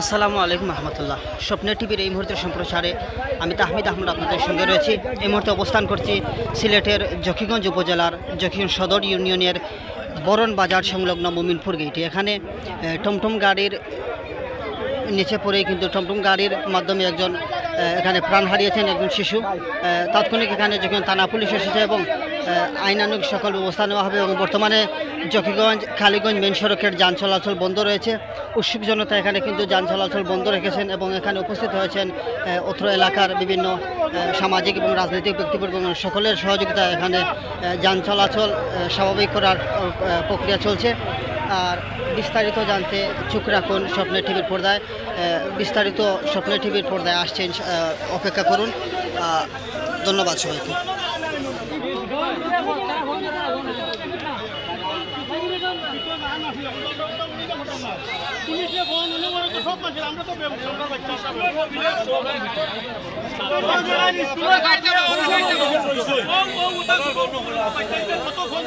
আসসালামু আলাইকুম রহমতুল্লাহ। স্বপ্নের টিভির এই মুহূর্তের সম্প্রসারে আমি তাহমিদ আহমদ আপনাদের সঙ্গে রয়েছি। এই মুহূর্তে অবস্থান করছি সিলেটের জখিগঞ্জ উপজেলার জকিগঞ্জ সদর ইউনিয়নের বরণ বাজার সংলগ্ন মোমিনপুর গেটে এখানে টমটম গাড়ির নিচে পড়ে কিন্তু টমটম গাড়ির মাধ্যমে একজন এখানে প্রাণ হারিয়েছেন একজন শিশু। তাৎক্ষণিক এখানে যখন থানা পুলিশ এসেছে এবং আইনানুগ সকল ব্যবস্থা নেওয়া হবে এবং বর্তমানে জকিগঞ্জ, খালিগঞ্জ মেন সড়কের যান চলাচল বন্ধ রয়েছে। উৎসুক জনতা এখানে কিন্তু যান চলাচল বন্ধ রেখেছেন এবং এখানে উপস্থিত হয়েছেন অত্র এলাকার বিভিন্ন সামাজিক এবং রাজনৈতিক ব্যক্তিবর্গ সকলের সহযোগিতা এখানে যান চলাচল স্বাভাবিক করার প্রক্রিয়া চলছে। আর বিস্তারিত জানতে চোখ রাখুন স্বপ্নের টিভির পর্দায়। বিস্তারিত স্বপ্নের টিভির পর্দায় আসছেন অপেক্ষা করুন। ধন্যবাদ সবাইকে। হলে তো সব আমরা তো সরকার বাচ্চা কত ফোন